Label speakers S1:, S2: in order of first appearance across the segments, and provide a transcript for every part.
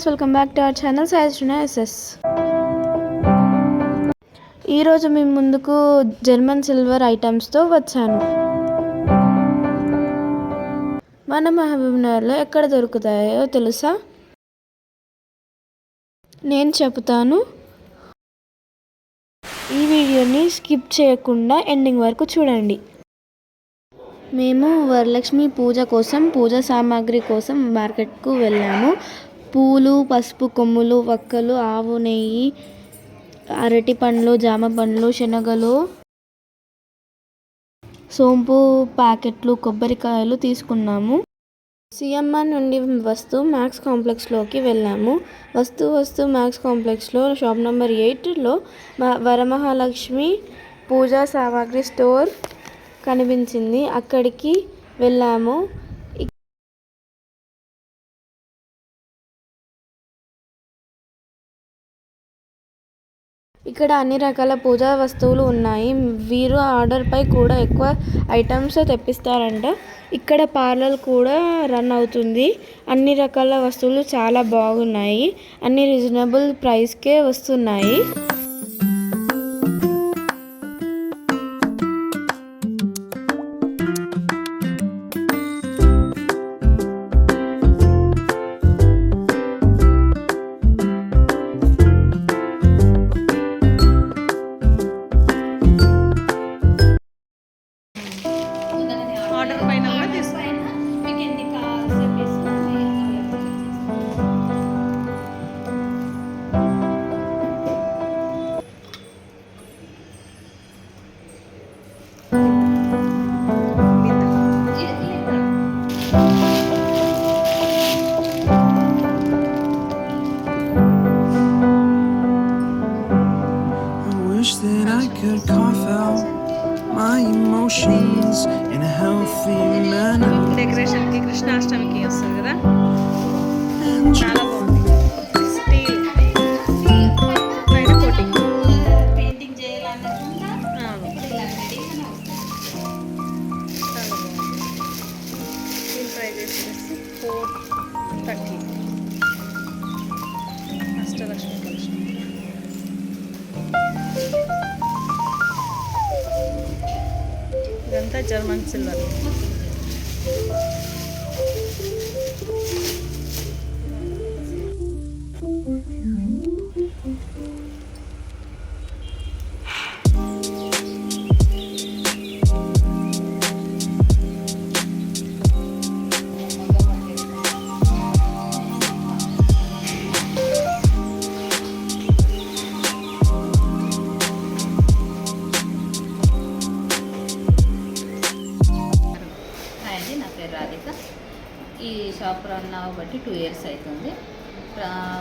S1: Guys welcome back to our channel Saisreena SS ఈరోజు మీ ముందుకు జర్మన్ సిల్వర్ ఐటమ్స్తో వచ్చాను. మన మహబూబ్నగర్లో ఎక్కడ దొరుకుతాయో తెలుసా? నేను చెబుతాను. ఈ వీడియోని స్కిప్ చేయకుండా ఎండింగ్ వరకు చూడండి. మేము వరలక్ష్మి పూజ కోసం పూజ సామాగ్రి కోసం మార్కెట్కు వెళ్ళాము. పూలు పసుపు కొమ్ములు వక్కలు ఆవు నెయ్యి అరటి పండ్లు జామ పండ్లు శనగలు సోంపు ప్యాకెట్లు కొబ్బరికాయలు తీసుకున్నాము. సిఎంఆర్ నుండి వస్తూ మ్యాక్స్ కాంప్లెక్స్లోకి వెళ్ళాము. వస్తూ వస్తూ మ్యాక్స్ కాంప్లెక్స్లో షాప్ నెంబర్ ఎయిట్లో వరమహాలక్ష్మి పూజా సామాగ్రి స్టోర్ కనిపించింది. అక్కడికి వెళ్ళాము. ఇక్కడ అన్ని రకాల పూజా వస్తువులు ఉన్నాయి. వీరు ఆర్డర్ పై కూడా ఎక్కువ ఐటమ్స్ తెప్పిస్తారంట. ఇక్కడ పార్లర్ కూడా రన్ అవుతుంది. అన్ని రకాల వస్తువులు చాలా బాగున్నాయి. అన్ని రీజనబుల్ ప్రైస్కే వస్తున్నాయి.
S2: ఆర్డర్ పైన
S3: emotions in a healthy manner.
S2: డెకరేషన్కి కృష్ణాష్టమికి వస్తుంది కదా చాలా బాగుంది స్టీల్ పైన కోటింగ్
S4: పెయింటింగ్ వస్తుంది
S2: చాలా బాగుంది దీని ప్రైస్ వచ్చేసి ఫోర్ థర్టీ ఇదంతా జర్మన్ సిల్వర్.
S4: పేరు రాధిక ఈ షాప్ రన్ కాబట్టి టూ ఇయర్స్ అవుతుంది.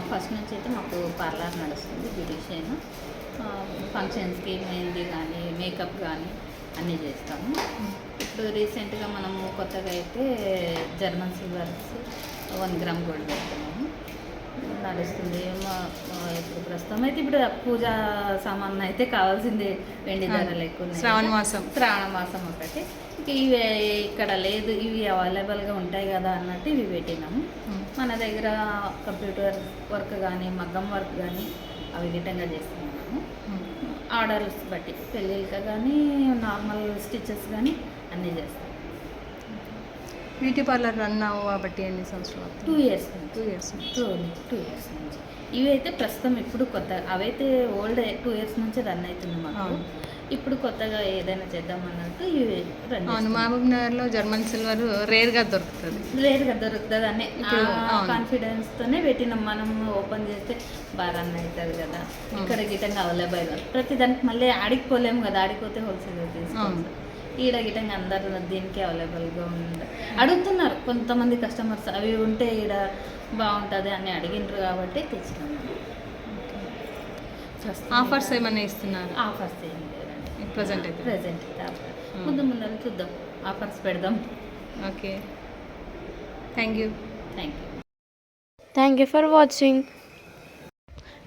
S4: ఫస్ట్ నుంచి అయితే మాకు పార్లర్ నడుస్తుంది బ్యూటిషియన్. ఫంక్షన్స్కి మెహందీ కానీ మేకప్ కానీ అన్నీ చేస్తాము. ఇప్పుడు రీసెంట్గా మనము కొత్తగా అయితే German silvers one gram gold పెడుతున్నాము. నడుస్తుంది. మా- ఇప్పుడు ప్రస్తుతం అయితే ఇప్పుడు పూజా సామాన్ అయితే కావాల్సిందే వెండి ధరలు ఎక్కువ
S2: శ్రావణ. మాసం.
S4: శ్రావణ మాసం ఒకటి. ఇక ఇవి ఇక్కడ లేదు ఇవి అవైలబుల్గా ఉంటాయి కదా అన్నట్టు ఇవి పెట్టినాము మన దగ్గర కంప్యూటర్ వర్క్ కానీ మగ్గం వర్క్ కానీ అవి గిట్టంగా చేస్తున్నాము. ఆర్డర్స్ బట్టి పెళ్ళిళ్ళకి కానీ నార్మల్ స్టిచెస్ కానీ అన్నీ చేస్తాం.
S2: బ్యూటీ పార్లర్ రన్ అవ్వబట్టి ఎన్ని సంవత్సరాలు
S4: two years
S2: two years
S4: two two years నుంచి. ఇవి అయితే ప్రస్తుతం ఇప్పుడు కొత్త అవైతే ఓల్డ్ టూ ఇయర్స్ నుంచి రన్ అవుతుంది మాకు. ఇప్పుడు కొత్తగా ఏదైనా చేద్దాం అన్నట్టు ఇవి
S2: అవును మహబూబ్ నగర్లో జర్మన్ సిల్వర్ రేర్గా దొరుకుతుంది.
S4: లేదుగా దొరుకుతుంది అని
S2: ఇప్పుడు, అవును.
S4: కాన్ఫిడెన్స్ తోనే పెట్టినాం. మనం ఓపెన్ చేస్తే బాగా రన్ అవుతుంది కదా. ఇక్కడ గిటంగా అవైలబుల్ ప్రతి దానికి మళ్ళీ ఆడిపోలేము కదా. ఆడిపోతే హోల్సేల్ తీసుకోవాలి
S2: అవును.
S4: ఈడ గిటంగా అందరు దీనికి అవైలబుల్గా ఉంది అడుగుతున్నారు కొంతమంది కస్టమర్స్ అవి ఉంటే ఈడ బాగుంటుంది అని అడిగినారు కాబట్టి తెచ్చినాము
S2: ఆఫర్స్ ఏమైనా ఇస్తున్నారు?
S4: ఆఫర్స్ ఏం లేదండి.
S2: ప్రజెంట్ అయితే.
S4: ప్రజెంట్ ముందు ముందు చూద్దాం. ఆఫర్స్ పెడదాం.
S2: Okay. Thank you.
S4: Thank you.
S1: Thank you for watching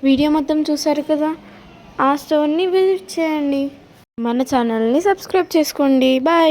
S1: video మొత్తం చూసారు కదా? ఆ స్టోర్ని విజిట్ చేయండి. మన ఛానల్ని సబ్స్క్రైబ్ చేసుకోండి. బాయ్.